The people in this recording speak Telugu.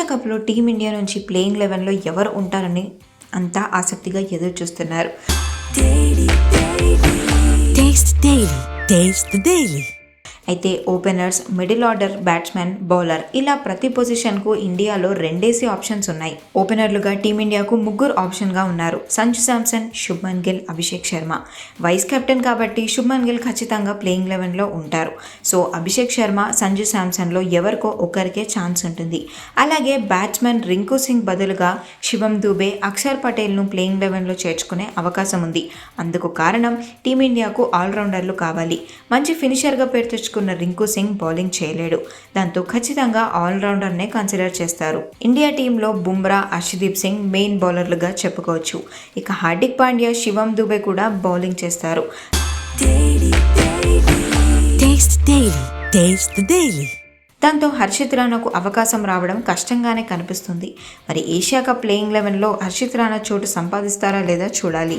ఏషియా కప్లో టీమిండియా నుంచి ప్లేయింగ్ లెవెన్లో ఎవరు ఉంటారని అంతా ఆసక్తిగా ఎదురు చూస్తున్నారు. అయితే openers middle order batsmen bowler ఇలా ప్రతి పొజిషన్కు ఇండియాలో రెండేసి ఆప్షన్స్ ఉన్నాయి. ఓపెనర్లుగా టీమిండియాకు ముగ్గురు ఆప్షన్గా ఉన్నారు. సంజు శాంసన్ శుభ్మన్ గిల్ అభిషేక్ శర్మ. వైస్ కెప్టెన్ కాబట్టి శుభ్మన్ గిల్ ఖచ్చితంగా ప్లేయింగ్ లెవెన్లో ఉంటారు. సో అభిషేక్ శర్మ సంజు శాంసన్లో ఎవరికో ఒకరికే ఛాన్స్ ఉంటుంది. అలాగే బ్యాట్స్మెన్ రింకు సింగ్ బదులుగా శివం దూబే అక్షర్ పటేల్ను ప్లేయింగ్ లెవెన్లో చేర్చుకునే అవకాశం ఉంది. అందుకు కారణం టీమిండియాకు ఆల్రౌండర్లు కావాలి. మంచి ఫినిషర్గా పేరు తెచ్చుకున్న రింకు సింగ్ బౌలింగ్ చేయలేడు. దాంతో ఖచ్చితంగా ఆల్రౌండర్నే కన్సిడర్ చేస్తారు. ఇండియా టీంలో బుమ్రా అర్షదీప్ సింగ్ మెయిన్ బౌలర్లుగా చెప్పుకోవచ్చు. ఇక హార్దిక్ పాండ్యా శివం దుబే కూడా బౌలింగ్ చేస్తారు. దాంతో హర్షిత్ రాణాకు అవకాశం రావడం కష్టంగానే కనిపిస్తుంది. మరి ఏషియా కప్ ప్లేయింగ్ లెవెన్లో హర్షిత్ రాణా చోటు సంపాదిస్తారా లేదా చూడాలి.